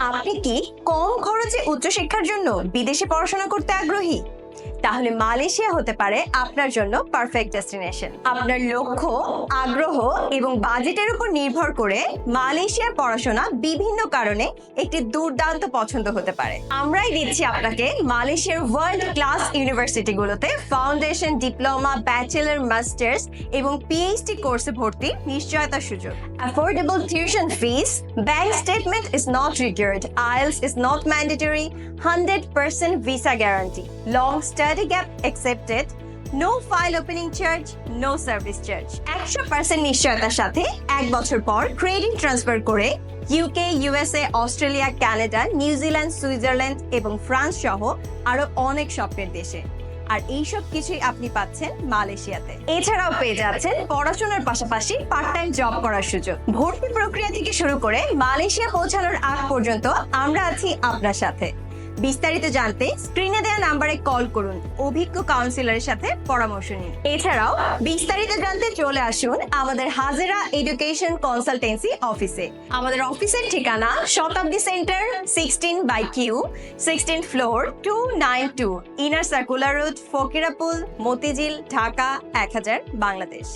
আপনি কি কম খরচে উচ্চশিক্ষার জন্য বিদেশে পড়াশোনা করতে আগ্রহী? তাহলে মালয়েশিয়া হতে পারে আপনার জন্য পারফেক্ট ডেস্টিনেশন আপনার লক্ষ্য, আগ্রহ এবং বাজেটের উপর নির্ভর করে মালয়েশিয়ার পড়াশোনা বিভিন্ন কারণে একটি দুর্দান্ত পছন্দ হতে পারে। আমরাই দিচ্ছি আপনাকে মালয়েশিয়ার ওয়ার্ল্ড ক্লাস ইউনিভার্সিটিগুলোতে ফাউন্ডেশন ডিপ্লোমা ব্যাচেলর মাস্টার্স এবং পিএইচডি কোর্সে ভর্তি নিশ্চয়তার সুযোগ। Affordable tuition fees bank statement is not required IELTS is not mandatory hundred percent visa guarantee long study gap accepted. File opening charge no service charge একশো percent নিশ্চয়তার সাথে এক বছর পর ক্রেডিট ট্রান্সফার করে UK USA Australia Canada New Zealand Switzerland এবং France সহ আরও অনেক স্বপ্নের দেশে। আর এইসব কিছুই আপনি পাচ্ছেন মালয়েশিয়াতে। এছাড়াও পেয়ে যাচ্ছেন পড়াশোনার পাশাপাশি পার্ট টাইম জব করার সুযোগ। ভর্তি প্রক্রিয়া থেকে শুরু করে মালয়েশিয়া পৌঁছানোর আগ পর্যন্ত আমরা আছি আপনার সাথে। বিস্তারিত জানতে স্ক্রিনে দেওয়া নাম্বারে কল করুন। অভিজ্ঞ কাউন্সিলরের সাথে পরামর্শ নিন। এছাড়াও বিস্তারিত জানতে চলে আসুন আমাদের হাজেরা এডুকেশন কনসালটেন্সি অফিসে আমাদের অফিসের ঠিকানা Shatabdi centre sixteen by Q sixteen floor two nine two inner circular road Fakirapool, Motijheel, Dhaka, এক হাজার, বাংলাদেশ।